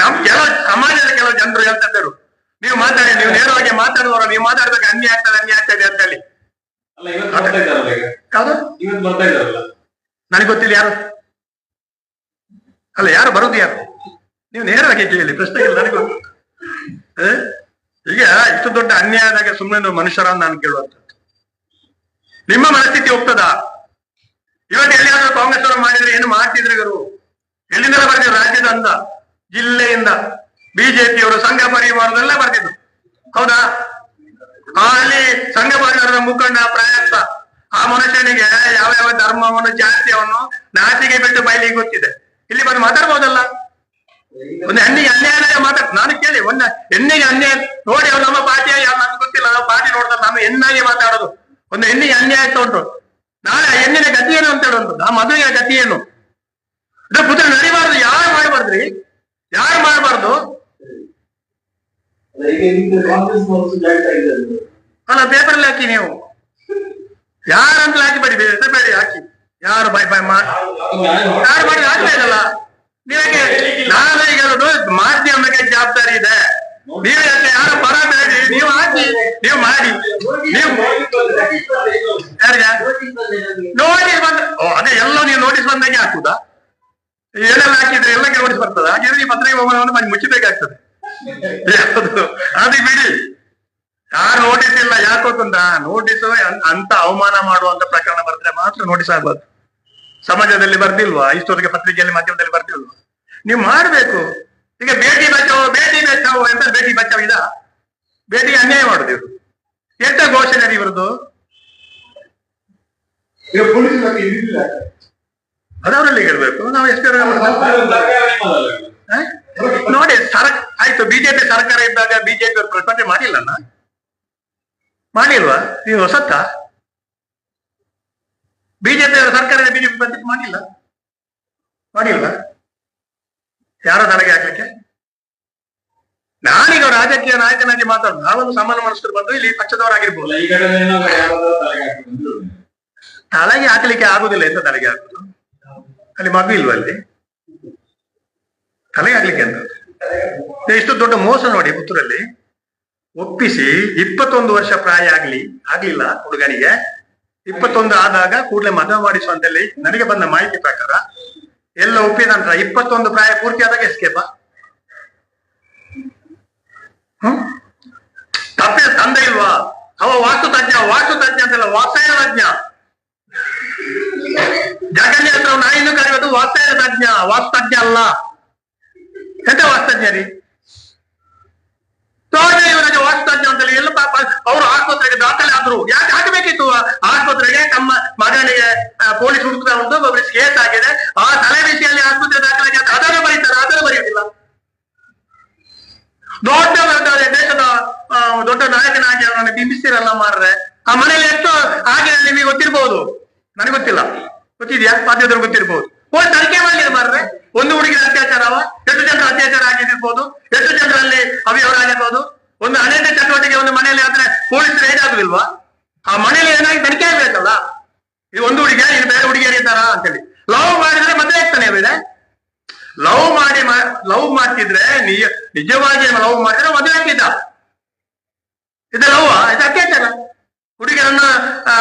ನಮ್ ಕೆಲವು ಸಮಾಜದ ಕೆಲವು ಜನರು ಹೇಳ್ತಾ ಇದ್ದರು. ನೀವು ಮಾತಾಡಿ ನೀವು ನೇರವಾಗಿ ಮಾತಾಡುವವರು ನೀವು ಮಾತಾಡ್ಬೇಕು ಅನ್ಯ ಆಗ್ತದೆ ಅನ್ಯ ಆಗ್ತದೆ ಅಂತ ಹೇಳಿ ನನಗೆ ಗೊತ್ತಿಲ್ಲ ಯಾರು? ಅಲ್ಲ ಯಾರು ಬರುದು ಯಾರು? ನೀವು ನೇರವಾಗಿ ಕೇಳಿ ಪ್ರಶ್ನೆ ಇಲ್ಲ ನನಗೆ? ಈಗ ಇಷ್ಟು ದೊಡ್ಡ ಅನ್ಯಾಯ ಆದಾಗ ಸುಮ್ಮನೆ ಮನುಷ್ಯರ ನಾನು ಕೇಳುವಂಥದ್ದು. ನಿಮ್ಮ ಮನಸ್ಥಿತಿ ಹೋಗ್ತದ ಇವತ್ತು ಎಲ್ಲಿಯಾದ್ರೂ ಕಾಂಗ್ರೆಸ್ ಅವರು ಮಾಡಿದ್ರೆ ಏನು ಮಾಡ್ತಿದ್ರು ಇವರು? ಎಲ್ಲಿಂದ ಬರ್ತೀವಿ ರಾಜ್ಯದ ಅಂದ ಜಿಲ್ಲೆಯಿಂದ. ಬಿಜೆಪಿಯವರು ಸಂಘ ಪರಿವಾರದಲ್ಲೇ ಬರ್ತಿದ್ರು. ಹೌದಾ? ಅಲ್ಲಿ ಸಂಘ ಪರಿವಾರದ ಮುಖಂಡ ಪ್ರಯತ್ನ ಆ ಮನುಷ್ಯನಿಗೆ ಯಾವ ಯಾವ ಧರ್ಮವನ್ನು, ಜಾತಿಯನ್ನು ನಾಚಿಗೆ ಬಿಟ್ಟು ಬಯಲಿಗೆ ಗೊತ್ತಿದೆ. ಇಲ್ಲಿ ಬಂದು ಮಾತಾಡ್ಬೋದಲ್ಲ? ಒಂದು ಹೆಣ್ಣಿಗೆ ಅನ್ಯಾಯ ಮಾತಾಡ್ ನಾನು ಕೇಳಿ, ಒಂದು ಹೆಣ್ಣಿಗೆ ಅನ್ಯಾಯ ನೋಡಿ, ಅವ್ರು ನಮ್ಮ ಯಾವ ನನ್ಗೆ ಗೊತ್ತಿಲ್ಲ. ನಾವು ಪಾರ್ಟಿ ನೋಡಿದ್ರೆ ನಾನು ಹೆಣ್ಣಾಗಿ ಮಾತಾಡೋದು. ಒಂದು ಹೆಣ್ಣಿಗೆ ಅನ್ಯಾಯ ಉಂಟು. ನಾಳೆ ಆ ಹೆಣ್ಣಿನ ಗತಿ ಏನು ಅಂತ ಹೇಳುವಂತ ಆ ಮದುವೆಯ ಗತಿ ಏನು? ಪುತ್ರ ನಡಿಬಾರ್ದು. ಯಾರು ಮಾಡಬಾರ್ದ್ರಿ? ಯಾರು ಮಾಡಬಾರ್ದು ಈಗ ನಿಮ್ದು ಕಾಂಗ್ರೆಸ್ ಮೋರ್ಚಾ ಜಾಯಿಂಟ್ ಆಗಿದ್ದಾರೆ ಅಲ್ಲ ಪೇಪರ್ ಅಲ್ಲಿ ಹಾಕಿ ನೀವು. ಯಾರಂತ ಹಾಕಿ ಬೇಡಿ ಹಾಕಿ. ಯಾರು ಬೈ ಬೈ ಯಾರು ಮಾಡಿ ಆಗ್ತಾ ಇರಲ್ಲ? ನೀವೇ ನಾನು ಈಗ ಮಾಧ್ಯಮಕ್ಕೆ ಜವಾಬ್ದಾರಿ ಇದೆ. ನೀವು ಯಾರು ಪರ ಬೇಡಿ ನೀವು ಹಾಕಿ, ನೀವು ಮಾಡಿ. ನೀವು ನೋಟಿಸ್ ಬಂದ ಅದೇ ಎಲ್ಲ ನೀವು ನೋಟಿಸ್ ಬಂದಾಗೆ ಹಾಕುದಾ? ಏನೆಲ್ಲ ಹಾಕಿದ್ರೆ ಎಲ್ಲ ನೋಟಿಸ್ ಬರ್ತದ? ಹಾಗೆ ನೀವು ಪತ್ರಿಕೆ ಹೋಗೋಣ ಮುಚ್ಚಬೇಕಾಗ್ತದೆ. ಅದು ಬಿಡಿ. ಯಾರು ನೋಟಿಸ್ ಇಲ್ಲ, ಯಾಕೋ ತಂದ ನೋಟಿಸ್ ಅಂತ ಅವಮಾನ ಮಾಡುವಂತ ಪ್ರಕರಣ ಬರೆದ್ರೆ ಮಾತ್ರ ನೋಟಿಸ್ ಆಗ್ಬಾರ್ದು ಸಮಾಜದಲ್ಲಿ ಬರ್ದಿಲ್ವಾ? ಇಷ್ಟೊತ್ತಿಗೆ ಪತ್ರಿಕೆಯಲ್ಲಿ ಮಾಧ್ಯಮದಲ್ಲಿ ಬರ್ದಿಲ್ವಾ? ನೀವು ಮಾಡ್ಬೇಕು. ಈಗ ಬೇಟಿ ಬಚಾವ್ ಬೇಟಿ ಬಚಾವ್ ಅಂತ ಬೇಟಿ ಬಚಾವ್ ಇದ? ಬೇಟಿ ಅನ್ಯಾಯ ಮಾಡುದು ಇವ್ರು. ಎಂತ ಘೋಷಣೆ ಇವ್ರದ್ದು ಈಗ ಪೊಲೀಸ್ ಇಲಾಖೆ ಇದ್ದಿಲ್ಲ ಅದವರಲ್ಲಿ ಹೇಳ್ಬೇಕು. ನಾವು ಎಷ್ಟು ನೋಡಿ ಸರ ಆಯ್ತು ಬಿಜೆಪಿ ಸರ್ಕಾರ ಇದ್ದಾಗ ಬಿಜೆಪಿ ಅವರು ಪ್ರತಿಭಟನೆ ಮಾಡಿಲ್ಲನ? ಮಾಡಿಲ್ವಾ? ನೀವು ಹೊಸತ್ತ ಬಿಜೆಪಿ ಅವರ ಸರ್ಕಾರ ಬಿಜೆಪಿ ಪ್ರತಿಭಟನೆ ಮಾಡಿಲ್ಲ? ಮಾಡಿಲ್ವಾ? ಯಾರ ತಲೆಗೆ ಹಾಕ್ಲಿಕ್ಕೆ? ನಾನೀಗ ರಾಜಕೀಯ ನಾಯಕನಾಗಿ ಮಾತಾಡೋದು ನಾವೊಂದು ಸಾಮಾನ್ಯ ಮನಸ್ಕರು ಬಂದು ಇಲ್ಲಿ ಪಕ್ಷದವರಾಗಿರ್ಬೋದು. ತಲೆಗೆ ಹಾಕ್ಲಿಕ್ಕೆ ಆಗುದಿಲ್ಲ ಎಂತ ತಲೆಗೆ ಹಾಕುದು? ಅಲ್ಲಿ ಮಗು ಇಲ್ವಾ ಅಲ್ಲಿ? ತಲೆಗೆ ಆಗ್ಲಿಕ್ಕೆ ಅಂತ. ಎಷ್ಟು ದೊಡ್ಡ ಮೋಸ ನೋಡಿ ಪುತ್ತೂರಲ್ಲಿ. ಒಪ್ಪಿಸಿ, ಇಪ್ಪತ್ತೊಂದು ವರ್ಷ ಪ್ರಾಯ ಆಗ್ಲಿ, ಆಗ್ಲಿಲ್ಲ ಹುಡುಗನಿಗೆ. ಇಪ್ಪತ್ತೊಂದು ಆದಾಗ ಕೂಡಲೇ ಮದುವೆ ಮಾಡಿಸುವಂತಲ್ಲಿ ನನಗೆ ಬಂದ ಮಾಹಿತಿ ಪ್ರಕಾರ, ಎಲ್ಲ ಒಪ್ಪಿದ ನಂತರ ಇಪ್ಪತ್ತೊಂದು ಪ್ರಾಯ ಪೂರ್ತಿ ಆದಾಗ ಎಸ್ಕೇಪ ಹ್ಮ್? ತಪ್ಪೆ ತಂದೆ ಇಲ್ವಾ? ಅವ ವಾಸ್ತು ತಜ್ಞ ವಾಸ್ತು ತಜ್ಞ ಅಂತಲ್ಲ ವಾಸ್ತವ ತಜ್ಞ ಹತ್ರ ನಾ ಇನ್ನು ಕರೆಯೋದು ವಾಸ್ತವ ತಜ್ಞ ವಾಸ್ತಜ್ಞ ಅಲ್ಲ. ಎಂತ ವಾಸ್ತಜ್ಞ ರೀ? ತೋಟ ಇವರಿಗೆ ವಾಸ್ತಜ್ಞ ಅಂತೇಳಿ ಎಲ್ಲ ಪಾಪ ಅವರು ಆಸ್ಪತ್ರೆಗೆ ದಾಖಲೆ ಆದ್ರು. ಯಾಕೆ ಹಾಕಬೇಕಿತ್ತು? ಆಸ್ಪತ್ರೆಗೆ ತಮ್ಮ ಮಗನಿಗೆ ಪೊಲೀಸ್ ಹುಡುಕ್ತಾ ಉಂಟು ಕೇಸ್ ಆಗಿದೆ. ಆ ತಲೆ ರೀತಿಯಲ್ಲಿ ಆಸ್ಪತ್ರೆ ದಾಖಲೆ ಅದನ್ನು ಬರೀತಾರೆ, ಅದನ್ನು ಬರೆಯುವುದಿಲ್ಲ. ದೊಡ್ಡ ದೇಶದ ದೊಡ್ಡ ನಾಯಕನಾಗಿ ಅವರನ್ನು ಬಿಂಬಿಸ್ತಿರಲ್ಲ ಮಾರ್ರೆ. ಆ ಮನೆಯಲ್ಲಿ ಎಷ್ಟು ಆಗಿದೆ ನಿಮಗೆ ಗೊತ್ತಿರ್ಬೋದು. ನನಗೆ ಗೊತ್ತಿಲ್ಲ. ಗೊತ್ತಿದ್ಯಾ? ಮಾಧ್ಯಮದವ್ರಿಗೆ ಗೊತ್ತಿರ್ಬೋದು. ಹೋಗಿ ತನಿಖೆ ಮಾಡಿದ್ರೆ ಮಾರ್ರೆ. ಒಂದು ಹುಡುಗಿನ ಅತ್ಯಾಚಾರವ ಎಷ್ಟು ಜನರ ಅತ್ಯಾಚಾರ ಆಗಿರ್ಬೋದು, ಎಷ್ಟು ಜನರಲ್ಲಿ ಆಗಿರ್ಬೋದು ಒಂದು ಅನೇಕ ಚಟುವಟಿಕೆ ಒಂದು ಮನೆಯಲ್ಲಿ ಆದ್ರೆ ಪೊಲೀಸರು ಏನಾಗುದಿಲ್ವಾ? ಆ ಮನೆಯಲ್ಲಿ ಏನಾಗಿ ತನಿಖೆ ಆಗ್ಬೇಕಲ್ಲ? ಇದು ಒಂದು ಹುಡುಗಿಯ ಇದು ಬೇರೆ ಅಂತ ಅಂತೇಳಿ. ಲವ್ ಮಾಡಿದ್ರೆ ಮದುವೆ ಆಗ್ತಾನೆ ಬೇರೆ ಲವ್ ಮಾಡಿ ಲವ್ ಮಾಡ್ತಿದ್ರೆ ನಿಜ ನಿಜವಾಗಿ ಲವ್ ಮಾಡಿದ್ರೆ ಮದುವೆ ಆಗ್ತಿದ್ದ. ಇದು ಲವ್ ಇದು ಅತ್ಯಾಚಾರ? ಹುಡುಗಿಯರನ್ನ ಆ,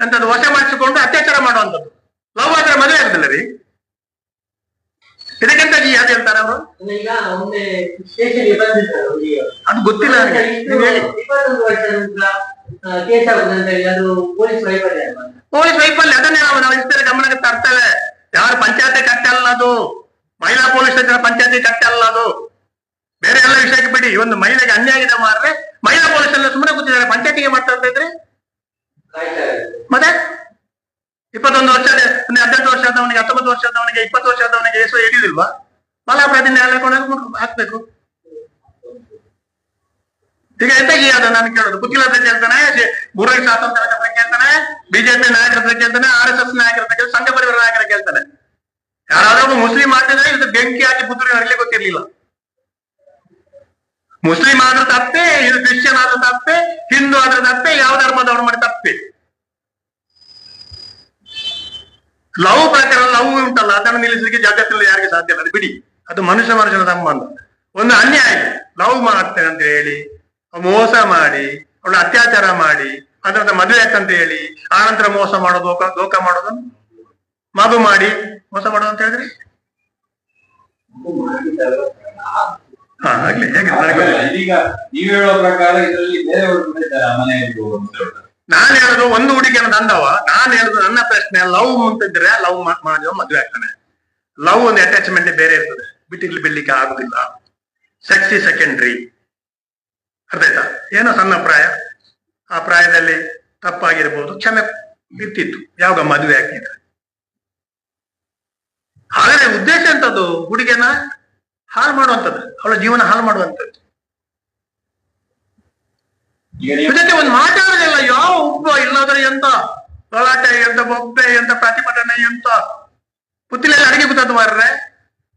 ಎಂತದ್ದು ವಶ ಮಾಡಿಸಿಕೊಂಡು ಅತ್ಯಾಚಾರ ಮಾಡುವಂಥದ್ದು. ಲವ್ ಆದ್ರೆ ಮದುವೆ ಆಗುದಿಲ್ಲ ರೀ? ಇದಕ್ಕಿಂತ ಜಿ ಅದು ಹೇಳ್ತಾರೆ ಅವರು. ಅದು ಗೊತ್ತಿಲ್ಲ ನನಗೆ ನೀವು ಹೇಳಿ ಪೊಲೀಸ್ ವೈಫಲ್ಯ ಅದನ್ನೇ ನಾವು ನಾವು ಇಷ್ಟೇ ಗಮನಕ್ಕೆ ತರ್ತೇವೆ. ಯಾರು ಪಂಚಾಯತಿ ಕಟ್ಟೆ ಅಲ್ಲ ಅದು. ಮಹಿಳಾ ಪೊಲೀಸ್ ಸ್ಟೇಷನ್ ಪಂಚಾಯತಿ ಕಟ್ಟೆ ಅಲ್ಲ ಅದು. ಬೇರೆ ಎಲ್ಲ ವಿಷಯಕ್ಕೆ ಬಿಡಿ. ಒಂದು ಮಹಿಳೆಗೆ ಅನ್ಯಾಯ ಇದೆ ಮಾರ್ರೆ. ಮಹಿಳಾ ಪೊಲೀಸ್ ಎಲ್ಲ ಸುಮ್ಮನೆ ಕೂತಿದ್ದಾರೆ. ಪಂಚಾಯತಿಗೆ ಮಾಡ್ತಾ ಅಂತ ಇದ್ರೆ. ಮತ್ತೆ? ಇಪ್ಪತ್ತೊಂದು ವರ್ಷ ಹದಿನೆಂಟು ವರ್ಷ ಆದವನಿಗೆ, ಹತ್ತೊಂಬತ್ತು ವರ್ಷ ಆದವನಿಗೆ, ಇಪ್ಪತ್ತು ವರ್ಷ ಆದವನಿಗೆ ಎಸ್ ಹಿಡಿದಿಲ್ವಾ? ಕೊಂಡು ಹಾಕ್ಬೇಕು. ಈಗ ಎಂತಾಗಿ ಅದ ನಾನು ಕೇಳೋದು? ಕುತ್ತಿಲ ಹತ್ರ ಕೇಳ್ತಾನೆ ಮುರಳಿ ಸ್ವಾತಂತ್ರ್ಯ ಹತ್ರ ಕೇಳ್ತಾನೆ, ಬಿಜೆಪಿ ನಾಯಕರ ಕೇಳ್ತಾನೆ, ಆರ್ ಎಸ್ ಎಸ್ ನಾಯಕರ ಸಂಘ ಪರಿವಾರ ನಾಯಕರ ಕೇಳ್ತಾನೆ. ಯಾರಾದ್ರೂ ಮುಸ್ಲಿಂ ಮಾಡ್ತಿದ್ರೆ ಇದು ಬೆಂಕಿ ಹಾಕಿ ಪುತ್ತೂರಿನವರಿಗೆ ಗೊತ್ತಿರ್ಲಿಲ್ಲ. ಮುಸ್ಲಿಂ ಆದ್ರೂ ತಪ್ಪೆ, ಇದು ಕ್ರಿಶ್ಚಿಯನ್ ಆದ್ರೂ ತಪ್ಪೆ, ಹಿಂದೂ ಆದ್ರೂ ತಪ್ಪೆ, ಯಾವ ಧರ್ಮದವ್ರು ಮಾಡಿ ತಪ್ಪೆ. ಲವ್ ಪ್ರಕಾರ ಲವ್ ಉಂಟಲ್ಲ, ಅದನ್ನು ನಿಲ್ಲಿಸಲಿಕ್ಕೆ ಜಗತ್ತಿನಲ್ಲಿ ಯಾರಿಗೆ ಸಾಧ್ಯ ಇಲ್ಲ ಬಿಡಿ. ಅದು ಮನುಷ್ಯ ಮನುಷ್ಯನ ಸಂಬಂಧ. ಒಂದು ಅನ್ಯಾಯ, ಲವ್ ಮಾಡ್ತೇನೆ ಅಂತ ಹೇಳಿ, ಮೋಸ ಮಾಡಿ, ಅವಳ ಅತ್ಯಾಚಾರ ಮಾಡಿ ಅದರ ಮದುವೆ ಅಂತ ಹೇಳಿ, ಆನಂತರ ಮೋಸ ಮಾಡೋದು ಲೋಕ ಮಾಡೋದು, ಮಗು ಮಾಡಿ ಮೋಸ ಮಾಡೋದು ಅಂತ ಹೇಳಿದ್ರಿ? ಹಾ ಆಗ್ಲಿ ಹೇಗೆ ನನಗೆ ಇದೀಗ ನೀವ್ ಹೇಳೋ ಪ್ರಕಾರ ಇದರಲ್ಲಿ ಬೇರೆಯವರು ಕೂಡ ಇದ್ದಾರೆ ಆ ಮನೆಯಲ್ಲಿ ಅಂತ ಹೇಳುದು. ನಾನ್ ಹೇಳುದು ಒಂದು ಹುಡುಗಿನ ತಂದವ ನಾನ್ ಹೇಳುದು ನನ್ನ ಪ್ರಶ್ನೆ ಲವ್ ಮುಂತಿದ್ರೆ ಲವ್ ಮಾಡಿದ ಮದುವೆ ಆಗ್ತಾನೆ. ಲವ್ ಒಂದು ಅಟ್ಯಾಚ್ಮೆಂಟ್ ಬೇರೆ ಇರ್ತದೆ ಬಿಟ್ಟಿರ್ಲಿ ಬಿಡ್ಲಿಕ್ಕೆ ಆಗುದಿಲ್ಲ. ಸೆಕ್ಸಿ ಸೆಕೆಂಡ್ರಿ ಅರ್ಥ ಆಯ್ತಾ? ಏನೋ ಸಣ್ಣ ಪ್ರಾಯ. ಆ ಪ್ರಾಯದಲ್ಲಿ ತಪ್ಪಾಗಿರ್ಬೋದು ಕ್ಷಮೆ ಇರ್ತಿತ್ತು ಯಾವಾಗ ಮದುವೆ ಆಗ್ತಿದ್ರೆ. ಆದರೆ ಉದ್ದೇಶ ಎಂತದ್ದು ಹುಡುಗಿಯನ್ನ ಹಾಳು ಮಾಡುವಂಥದ್ದು ಅವಳ ಜೀವನ ಹಾಳು ಮಾಡುವಂಥದ್ದು. ಇದಕ್ಕೆ ಒಂದು ಮಾತಾಡೋದಿಲ್ಲ ಯಾವ ಒಬ್ಬ ಇಲ್ಲಾದ್ರೆ ಎಂತ? ಗಲಾಟೆ ಎಂತ ಬೊಬ್ಬೆ ಎಂತ ಪ್ರತಿಭಟನೆ ಎಂತ? ಪುತ್ತಿಲೆಲ್ಲ ಅಡಿಗೆ ಕೂತದ್ದು ಮಾರ್ರೆ.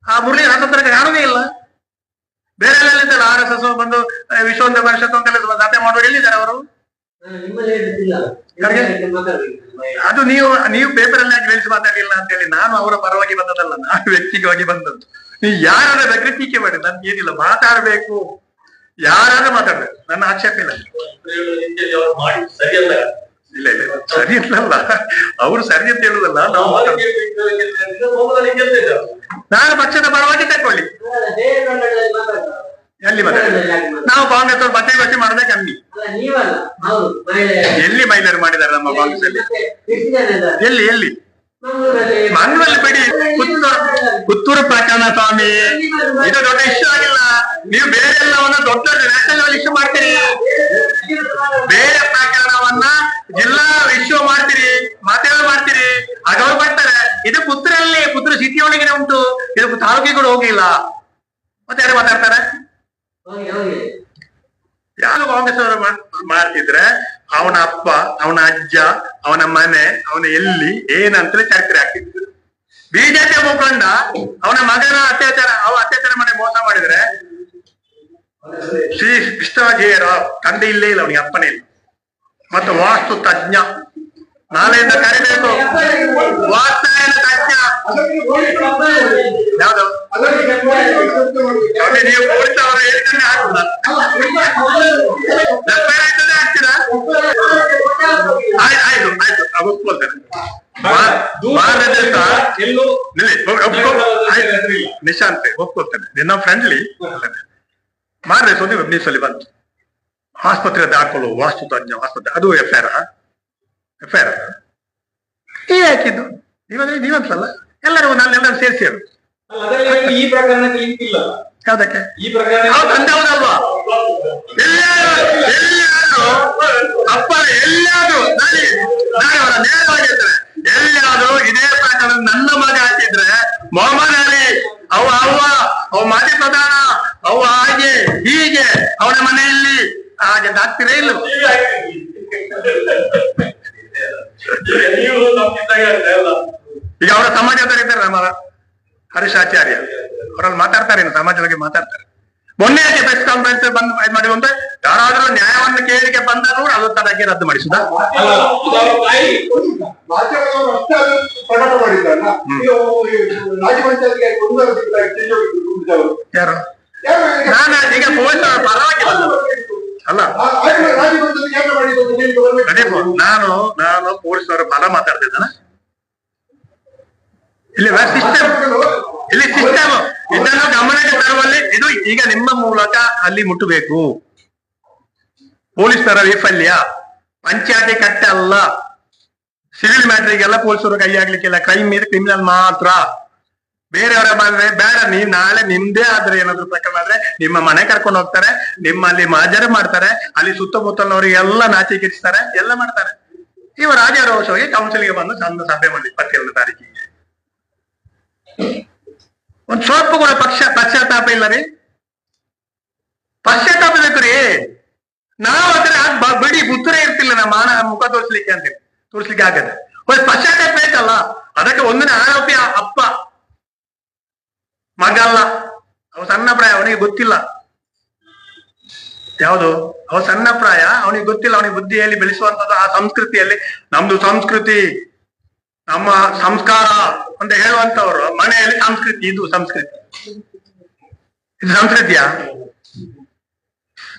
ಆ ಮುರಳಿ ಹತ್ತತ್ರ ಕಾಣುದೇ ಇಲ್ಲ. ಬೇರೆ ಎಲ್ಲ ಇದ್ದಲ್ಲ ಆರ್ ಎಸ್ ಎಸ್ ಬಂದು ವಿಶ್ವಂತ ವಿಶ್ವ ಅಂತ ಪರಿಷತ್ ಅಂತೆಲ್ಲ ದಾತೆ ಮಾಡುವ ಎಲ್ಲಿದ್ದಾರೆ ಅವರು. ಅದು ನೀವು ನೀವು ಪೇಪರ್ ಅಲ್ಲಿ ಹಾಕಿ ಬೆಳೆಸಿ ಮಾತಾಡಿಲ್ಲ ಅಂತ ಹೇಳಿ ನಾನು ಅವರ ಪರವಾಗಿ ಬಂದದಲ್ಲ ನಾನು ವ್ಯಕ್ತಿಗವಾಗಿ ಬಂದದ್ದು. ನೀವು ಯಾರಾದ್ರೂ ಬೇಕಾದ್ರೆ ಟೀಕೆ ಮಾಡಿ? ನನ್ಗೆ ಏನಿಲ್ಲ, ಮಾತಾಡ್ಬೇಕು. ಯಾರಾದ್ರೂ ಮಾತಾಡ್ಬೇಕು? ನನ್ನ ಆಕ್ಷೇಪ ಇಲ್ಲ. ಇಲ್ಲ ಇಲ್ಲ. ಸರಿ ಇಲ್ಲಲ್ಲ ಅವ್ರು ಸರಿ ಅಂತ ಹೇಳುದಲ್ಲ, ನಾವು ನಾನು ಪಕ್ಷದ ಪರವಾಗಿ ತಕೊಳ್ಳಿ ಎಲ್ಲಿ? ನಾವು ಕಾಂಗ್ರೆಸ್ ಅವ್ರು ಮತ್ತೆ ಬಚ್ಚಿ ಮಾಡೋದೇ ಕಮ್ಮಿ. ಎಲ್ಲಿ ಮಹಿಳೆಯರು ಮಾಡಿದ್ದಾರೆ ನಮ್ಮ ಕಾಂಗ್ರೆಸ್ ಅಲ್ಲಿ? ಎಲ್ಲಿ ಎಲ್ಲಿ? ಮಂಗಳೂರಲ್ಲಿ ಬಿಡಿ. ಪುತ್ತೂರು ಪ್ರಕರಣ ಸ್ವಾಮಿ. ಇದು ದೊಡ್ಡ ಇಶ್ಯೂ ಆಗಿಲ್ಲ. ನೀವು ಬೇರೆ ಎಲ್ಲವನ್ನ ದೊಡ್ಡ ನ್ಯಾಷನಲ್ ಲೆವೆಲ್ ಇಶ್ಯೂ ಮಾಡ್ತೀರಿ. ಬೇರೆ ಪ್ರಕರಣವನ್ನ ಜಿಲ್ಲಾ ಇಶ್ಯೂ ಮಾಡ್ತೀರಿ ಮಾತೇಳು ಮಾಡ್ತೀರಿ. ಅದವ್ರು ಬರ್ತಾರೆ. ಇದು ಪುತ್ತೂರಲ್ಲಿ ಪುತ್ತೂರು ಸಿಟಿ ಒಳಗೆ ಉಂಟು. ಇದು ತಾಲೂಕಿಗಳು ಹೋಗಿಲ್ಲ. ಮತ್ತೆ ಯಾರು ಮಾತಾಡ್ತಾರೆ? ಕಾಂಗ್ರೆಸ್ ಅವರು ಮಾಡ್ತಿದ್ರೆ ಅವನ ಅಪ್ಪ, ಅವನ ಅಜ್ಜ, ಅವನ ಮನೆ, ಅವನ ಎಲ್ಲಿ ಏನಂತಲೇ ಚರ್ಚೆ ಆಗ್ತಿದ್ರು ಬಿಜೆಪಿ ಮುಖಂಡ ಅವನ ಮಗನ ಅತ್ಯಾಚಾರ, ಅವ ಅತ್ಯಾಚಾರ ಮಾಡಿ ಮೋಸ ಮಾಡಿದ್ರೆ ಶ್ರೀ ಕೃಷ್ಣಾಜಿಯರಾವ್ ತಂದೆ ಇಲ್ಲೇ ಇಲ್ಲ, ಅವನಿಗೆ ಅಪ್ಪನೇ ಇಲ್ಲ. ಮತ್ತೆ ವಾಸ್ತು ತಜ್ಞ. ನಾಳೆಯಿಂದ ಕರಿಬೇಕು. ಯಾವ್ದು? ನೀವು ಉಳಿತ ಹೇಳ್ತಾನೆ ಹಾಕುದ. ಆಯ್ತದೆ ಆಯ್ತು ಆಯ್ತು ಒಪ್ಕೊಳ್ತೇನೆ. ಎಲ್ಲೂ ನಿಶಾಂತೆ ಒಪ್ಕೊಳ್ತೇನೆ. ನಿನ್ನ ಫ್ರೆಂಡ್ಲಿ ಮಾರನೇ ಸುದ್ದಿ ನೀಸಲ್ಲಿ ಬಂತು ಆಸ್ಪತ್ರೆ ದಾಖಲು ವಾಸ್ತು ತಜ್ಞ ಆಸ್ಪತ್ರೆ. ಅದು F I R F I R ನೀವೇ ಹಾಕಿದ್ದು ನೀವಂದ್ರೆ ನೀವಂತಲ್ಲ. ಎಲ್ಲರೂ ನಾನೆಲ್ಲರೂ ಸೇರಿಸಿ ಅಲ್ಲ, ಅದರಲ್ಲಿ ಈ ಪ್ರಕರಣಕ್ಕೆ ಲಿಂಕ್ ಇಲ್ಲ. ಯಾವ್ದಕ್ಕೆ? ಈ ಪ್ರಕರಣ ಎಲ್ಲಾರು ಎಲ್ಲಾರು ಅಪ್ಪ ಎಲ್ಲಾದ್ರೂ ನಾನು ನಾನು ಅವರ ನೇರವಾಗಿ ಎಲ್ಲಾದ್ರೂ ಎಲ್ಲಾದ್ರು ಇದೇ ಪ್ರಕರಣ ನನ್ನ ಮಗ ಹಾಕಿದ್ರೆ ಮೊಹಮ್ಮದ್ ಅಲಿ ಅವ ಅವ್ವ ಅವ ಮಾಜಿ ಪ್ರಧಾನ ಅವ ಹಾಗೆ ಹೀಗೆ ಅವನ ಮನೆಯಲ್ಲಿ ಹಾಗೆ ದಾಕ್ತಿರೇ ಇಲ್ಲ. ಈಗ ಅವರ ಸಮಾಜದವರು ಇದ್ದಾರೆ ನಮ್ಮ ಹರೀಶ್ ಆಚಾರ್ಯ ಅವರಲ್ಲಿ ಮಾತಾಡ್ತಾರೆ ಸಮಾಜದ ಬಗ್ಗೆ ಮಾತಾಡ್ತಾರೆ. ಮೊನ್ನೆ ಪ್ರೆಸ್ ಕಾನ್ಫರೆನ್ಸ್ ಬಂದು ಇದು ಮಾಡಿದ್ರು ಅಂದ್ರೆ ಯಾರಾದ್ರೂ ನ್ಯಾಯವನ್ನು ಕೇಳಿಕೆ ಬಂದರೂ ಅದು ತನಗೆ ರದ್ದು ಮಾಡಿಸಿದ. ಯಾರು? ನಾನು ಈಗ ಪೊಲೀಸ್ ಪರವಾಗಿ ಬಂದದ್ದು. ಅಲ್ಲ. ನಾನು ನಾನು ಪೊಲೀಸ್ ಅವರ ಪದ ಮಾತಾಡ್ತಿದ್ದಾನ ಇಲ್ಲಿ ಸಿಸ್ಟಮ್ ಇಲ್ಲಿ ಸಿಸ್ಟಮ್ ಇದನ್ನು ಗಮನಕ್ಕೆ ತರುವಲ್ಲಿ ಇದು ಈಗ ನಿಮ್ಮ ಮೂಲಕ ಅಲ್ಲಿ ಮುಟ್ಟಬೇಕು. ಪೊಲೀಸರ ವೈಫಲ್ಯ ಪಂಚಾಯತಿ ಕಟ್ಟೆ ಅಲ್ಲ ಸಿವಿಲ್ ಮ್ಯಾಟ್ರಿಗೆಲ್ಲ ಪೊಲೀಸರು ಕೈ ಆಗ್ಲಿಕ್ಕಿಲ್ಲ ಕ್ರೈಮ್ ಮೇಲೆ ಕ್ರಿಮಿನಲ್ ಮಾತ್ರ. ಬೇರೆಯವರ ಬಂದ್ರೆ ಬೇಡ ನೀವ್ ನಾಳೆ ನಿಮ್ದೇ ಆದ್ರೆ ಏನಾದ್ರು ಪ್ರಕರಣ ಆದ್ರೆ ನಿಮ್ಮ ಮನೆ ಕರ್ಕೊಂಡು ಹೋಗ್ತಾರೆ, ನಿಮ್ಮಲ್ಲಿ ಮಾಜರ ಮಾಡ್ತಾರೆ, ಅಲ್ಲಿ ಸುತ್ತಮುತ್ತಲಿನವರಿಗೆಲ್ಲ ನಾಚಿಕಿರಿಸ್ತಾರೆ ಎಲ್ಲ ಮಾಡ್ತಾರೆ. ಇವ ರಾಜಾರೋಷವಾಗಿ ಕೌನ್ಸಿಲ್ಗೆ ಬಂದು ಚಂದ ಸಭೆ ಮಾಡಿ ಇಪ್ಪತ್ತೆರಡು ತಾರೀಕಿಗೆ. ಒಂದ್ ಸ್ವಲ್ಪ ಕೂಡ ಪಕ್ಷ, ಪಶ್ಚಾತ್ತಾಪ ಇಲ್ಲ ರೀ. ಪಶ್ಚಾತ್ತಾಪ ಬೇಕು ರೀ. ನಾವು ಬಿಡಿ ಉತ್ತರ ಇರ್ತಿಲ್ಲ ನಮ್ಮ ಮಾನ ಮುಖ ತೋರಿಸ್ಲಿಕ್ಕೆ ಅಂತೇಳಿ ತೋರಿಸ್ಲಿಕ್ಕೆ ಆಗದೆ. ಪಶ್ಚಾತ್ತಾಪ ಬೇಕಲ್ಲ. ಅದಕ್ಕೆ ಒಂದನೇ ಆರೋಪಿ ಅಪ್ಪ ಮಗ ಅಲ್ಲ. ಅವ ಸಣ್ಣ ಪ್ರಾಯ, ಅವನಿಗೆ ಗೊತ್ತಿಲ್ಲ. ಯಾವುದು? ಅವ ಸಣ್ಣ ಪ್ರಾಯ, ಅವನಿಗೆ ಗೊತ್ತಿಲ್ಲ. ಅವನಿಗೆ ಬುದ್ಧಿ ಹೇಳಿ ಬೆಳೆಸುವಂತದ್ದು ಆ ಸಂಸ್ಕೃತಿಯಲ್ಲಿ. ನಮ್ದು ಸಂಸ್ಕೃತಿ, ನಮ್ಮ ಸಂಸ್ಕಾರ ಅಂತ ಹೇಳುವಂತವರು ಮನೆಯಲ್ಲಿ ಸಂಸ್ಕೃತಿ, ಇದು ಸಂಸ್ಕೃತಿ. ಇದು ಸಂಸ್ಕೃತಿಯಾ?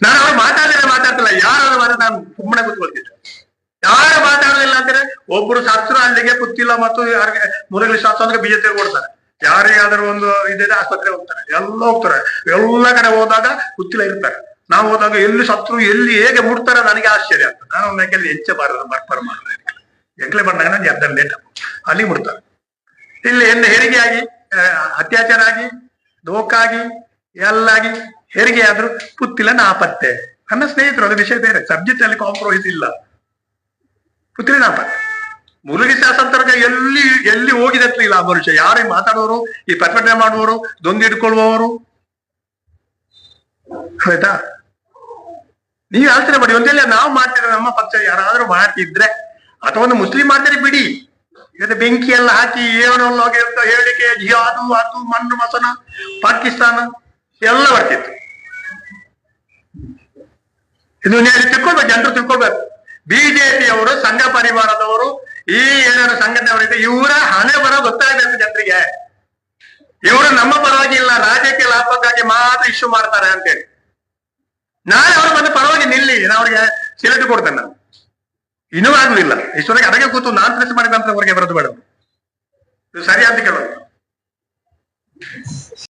ನಾನು ಅವ್ರು ಮಾತಾಡಿದ್ರೆ ಮಾತಾಡ್ತಿಲ್ಲ. ಯಾರು ಮಾತಾಡ, ನಾನು ಸುಮ್ಮನೆ ಕೂತ್ಕೊಳ್ತಿದ್ದೆ ಯಾರು ಮಾತಾಡೋದಿಲ್ಲ ಅಂದ್ರೆ ಒಬ್ರು ಶಾಸ್ತ್ರ ಅಲ್ಲಿಗೆ ಗೊತ್ತಿಲ್ಲ ಮತ್ತು ಯಾರಿಗೆ ಮುರಳಿ ಶಾಸ್ತ್ರ ಅಂದ್ರೆ ಬಿಜೆಪಿ ಕೊಡ್ತಾರೆ. ಯಾರಿಗಾದ್ರೂ ಒಂದು ಇದಿದೆ ಆಸ್ಪತ್ರೆ ಹೋಗ್ತಾರೆ. ಎಲ್ಲ ಹೋಗ್ತಾರೆ. ಎಲ್ಲ ಕಡೆ ಹೋದಾಗ ಗೊತ್ತಿಲ್ಲ ಇರ್ತಾರೆ. ನಾವು ಹೋದಾಗ ಎಲ್ಲಿ ಸತ್ರು ಎಲ್ಲಿ ಹೇಗೆ ಮುಡ್ತಾರೆ ನನಗೆ ಆಶ್ಚರ್ಯ ಆಗ್ತದೆ. ನಾನು ಒಮ್ಮೆ ಹೆಚ್ಚೆ ಬಾರದು ಬರ್ಪರ್ ಮಾಡಿದ್ರೆ ಎಂಕ್ಲೆ ಬಂದಾಗ ನಾನು ಎದ್ದ ಲೇಟ್ ಅಲ್ಲಿ ಮುಡ್ತಾರೆ ಇಲ್ಲಿ ಎಂದು ಹೆರಿಗೆ ಆಗಿ ಅತ್ಯಾಚಾರ ಆಗಿ ದೋಕಾಗಿ ಎಲ್ಲಾಗಿ ಹೆರಿಗೆ ಆದ್ರೂ ಪುತ್ತಿಲ ನಾಪತ್ತೆ ನನ್ನ ಸ್ನೇಹಿತರು, ಅದು ವಿಷಯ ಬೇರೆ. ಸಬ್ಜೆಕ್ಟ್ ಅಲ್ಲಿ ಕಾಂಪ್ರಮೈಸ್ ಇಲ್ಲ. ಪುತ್ತಿಲ ನಾಪತ್ತೆ ಮುರುಗಿ ಶಾಸಕರಿಗೆ ಎಲ್ಲಿ ಎಲ್ಲಿ ಹೋಗಿದೆ ಇಲ್ಲ ಆ ಮನುಷ್ಯ. ಯಾರೇ ಮಾತಾಡೋರು, ಈ ಪ್ರಕಟಣೆ ಮಾಡುವವರು ದೊಂದು ಇಟ್ಕೊಳ್ಳುವವರು. ಆಯ್ತಾ? ನೀವು ಆಲೋಚನೆ ಮಾಡಿ. ಒಂದೆಲ್ಲ ನಾವು ಮಾಡ್ತಿದ್ರೆ ನಮ್ಮ ಪಕ್ಷ ಯಾರಾದ್ರೂ ಮಾಡ್ತಿದ್ರೆ, ಅಥವಾ ಒಂದು ಮುಸ್ಲಿಂ ಮಾಡ್ತಾರೆ ಬಿಡಿ. ಇವತ್ತು ಬೆಂಕಿ ಎಲ್ಲ ಹಾಕಿ ಅಂತ ಹೇಳಿಕೆ ಜಿಹಾದು ಅದು ಮಣ್ಣು, ಮಸನ, ಪಾಕಿಸ್ತಾನ, ಎಲ್ಲ ಬರ್ತಿತ್ತು. ಇದು ನೀವು ತಿಳ್ಕೊಳ್ಬೇಕು, ಜನರು ತಿಳ್ಕೊಬೇಕು ಬಿಜೆಪಿಯವರು, ಸಂಘ ಪರಿವಾರದವರು ಈ ಏನಾದ್ರು ಸಂಘಟನೆ ಇವರ ಹಣೆ ಬರೋ ಗೊತ್ತಾಗಬೇಕು ಜನರಿಗೆ. ಇವರು ನಮ್ಮ ಪರವಾಗಿ ಇಲ್ಲ ರಾಜ್ಯಕ್ಕೆ ಲಾಭಕ್ಕಾಗಿ ಮಾತ್ರ ಇಶ್ಯೂ ಮಾಡ್ತಾರೆ ಅಂತೇಳಿ. ನಾಳೆ ಅವ್ರು ಬಂದು ಪರವಾಗಿ ನಿಲ್ಲಿ, ನಾನು ಅವ್ರಿಗೆ ಸಿಲೆಕ್ಟ್ ಕೊಡ್ತೇನೆ ನಾನು. ಇನ್ನೂ ಆಗ್ಲಿಲ್ಲ. ಇಷ್ಟೊಳಗೆ ಅದಕ್ಕೆ ಕೂತು ನಾನ್ ಪ್ರೆಸ್ ಮಾಡಿದಂತ ಅವ್ರಿಗೆ ಬರೋದು ಬೇಡ. ಸರಿ ಅಂತ ಕೇಳೋದು.